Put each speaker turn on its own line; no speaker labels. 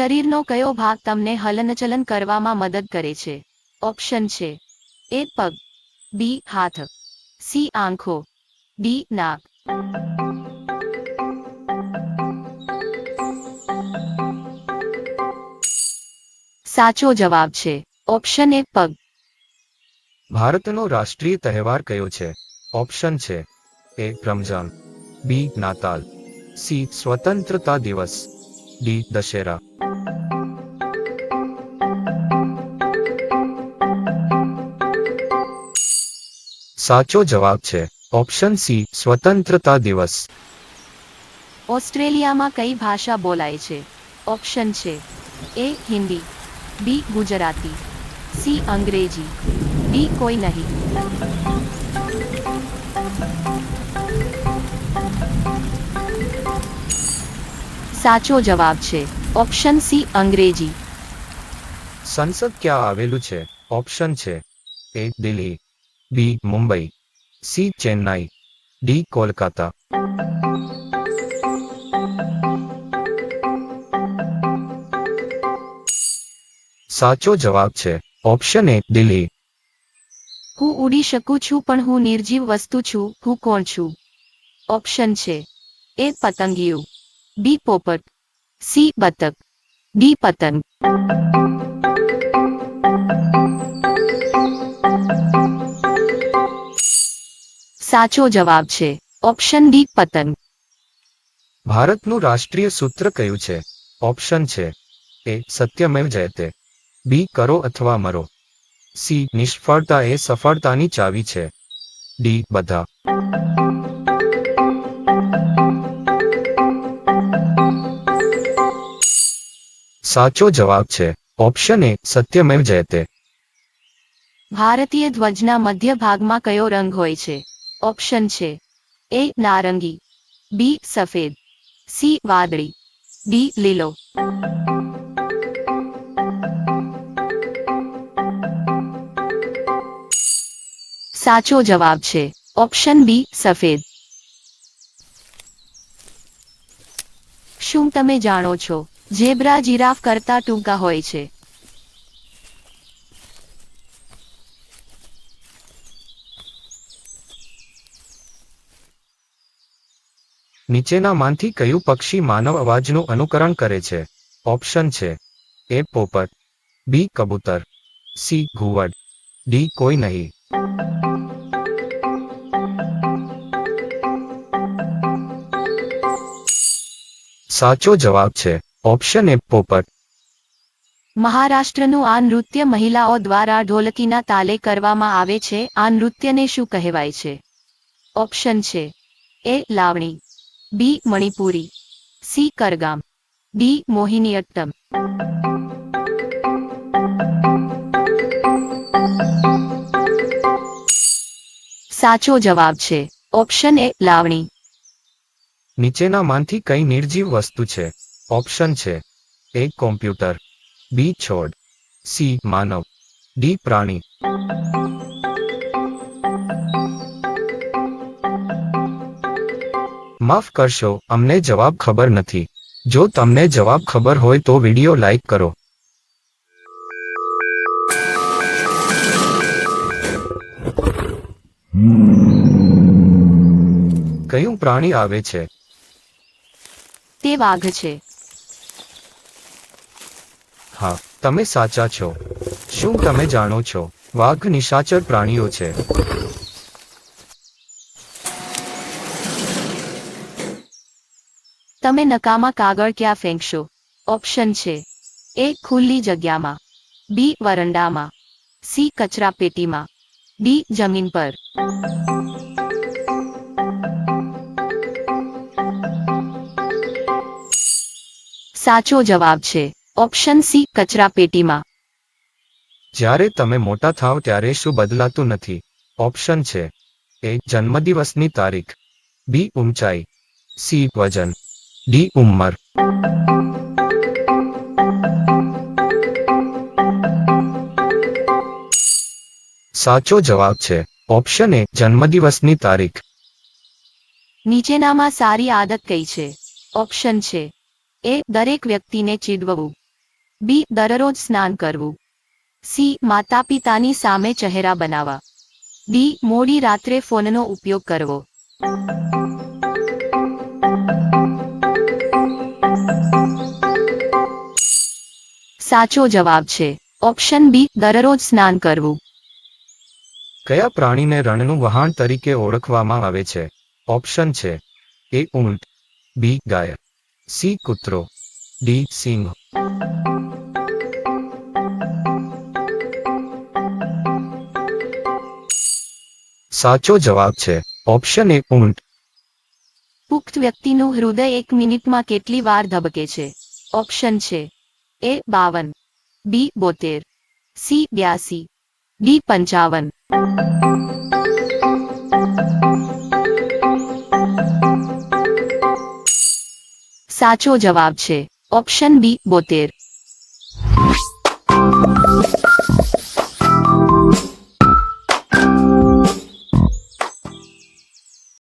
શરીરનો કયો ભાગ તમને હલનચલન કરવામાં મદદ કરે છે? ઓપ્શન છે. એ પગ. બી, હાથ. સી, આંખો. ડી, નાક. સાચો જવાબ છે. ઓપ્શન એ પગ.
ભારતનો રાષ્ટ્રીય તહેવાર કયો છે? ઓપ્શન છે. એ, રમઝાન. બી, નાતાલ. સી, સ્વતંત્રતા દિવસ. ડી દશેરા. સાચો જવાબ છે, ઓપ્શન સી, સ્વતંત્રતા દિવસ.
ઓસ્ટ્રેલિયામાં કઈ ભાષા બોલાય છે? ઓપ્શન છે, A, Hindi. B, Gujarati. C, Angrezi. D, કોઈ નહીં. સાચો જવાબ છે. ઓપ્શન સી અંગ્રેજી.
સંસદ ક્યાં આવેલું છે? ઓપ્શન છે. A Delhi. B Mumbai. C Chennai. D Kolkata. સાચો જવાબ છે. Option A Delhi.
હું ઉડી શકું છું પણ હું નિર્જીવ વસ્તુ છું. હું કોણ છું? ઓપ્શન છે. એ પતંગિયું. બી પોપટ. સી બતક. ડી પતંગ. સાચો જવાબ છે. ઓપ્શન ડી પતંગ.
ભારતનું રાષ્ટ્રીય સૂત્ર કયું છે? ઓપ્શન છે. એ સત્યમેવ જયતે. બી કરો અથવા મરો. સી નિષ્ફળતા એ સફળતાની ચાવી છે. ડી બધા. સાચો જવાબ છે. ઓપ્શન એ સત્યમેવ જયતે.
ભારતીય ધ્વજના મધ્ય ભાગમાં કયો રંગ હોય છે? ઓપ્શન છે. એ નારંગી. બી સફેદ. સી વાદળી. ડી લીલો. સાચો જવાબ છે. ઓપ્શન બી સફેદ. શું તમે જાણો છો? ઝેબ્રા જીરાફ કરતા ટૂંકા હોય છે.
નીચેનામાંથી કયું પક્ષી માનવ અવાજનું અનુકરણ કરે છે? ઓપ્શન છે. એ પોપટ. બી કબૂતર. સી ઘુવડ. ડી કોઈ નહીં. સાચો જવાબ છે. ઓપ્શન એ પોપટ.
મહારાષ્ટ્રનું આ નૃત્ય મહિલાઓ દ્વારા ઢોલકીના તાલે કરવામાં આવે છે. આ નૃત્યને શું કહેવાય છે? ઓપ્શન છે. A Lavani. B Manipuri. C Karagam. D Mohiniyattam. સાચો જવાબ છે. Option A Lavani.
નીચેનામાંથી કઈ નિર્જીવ વસ્તુ છે? ઓપ્શન છે. એ કોમ્પ્યુટર. બી છોડ. સી માનવ. ડી પ્રાણી. માફ કરશો, અમને જવાબ ખબર નથી. જો તમને જવાબ ખબર હોય તો વીડિયો લાઈક કરો. કયું પ્રાણી આવે છે?
તે વાઘ છે
હા તમે સાચા છો. શું તમે જાણો છો? વાઘ નિશાચર પ્રાણીઓ છે.
તમે નકામા કાગળ ક્યાં ફેંકશો? ઓપ્શન છે. એ ખુલ્લી જગ્યામાં. બી વરંડામાં. સી કચરા પેટીમાં. ડી જમીન પર. સાચો જવાબ છે. ઓપ્શન સી કચરા પેટીમાં.
જ્યારે તમે મોટા થાવ ત્યારે શું બદલાતું નથી? ઓપ્શન છે. એ જન્મદિવસની તારીખ. બી ઊંચાઈ. સી વજન. ડી ઉંમર. સાચો જવાબ છે. ઓપ્શન એ જન્મદિવસની તારીખ.
નીચેનામાં સારી આદત કઈ છે? ઓપ્શન છે. એ દરેક વ્યક્તિને ચીડવવું. બી, દરરોજ સ્નાન કરવું. સી માતા પિતાની સામે ચહેરા બનાવવા. ડી, મોડી રાત્રે ફોનનો ઉપયોગ કરવો. સાચો જવાબ છે. ઓપ્શન બી, દરરોજ સ્નાન કરવું.
કયા પ્રાણીને રણનું વહાણ તરીકે ઓળખવામાં આવે છે? ઓપ્શન છે. એ ઊંટ. બી, ગાય. સી, કૂતરો. ડી, સિંહ. સાચો જવાબ છે. ઓપ્શન એ ઊંટ.
પુખ્ત વ્યક્તિનું હૃદય એક મિનિટમાં કેટલી વાર ધબકે છે? ઓપ્શન છે. એ બાવન. બી બોતેર. સી બ્યાસી. ડી પંચાવન. સાચો જવાબ છે. ઓપ્શન બી બોતેર.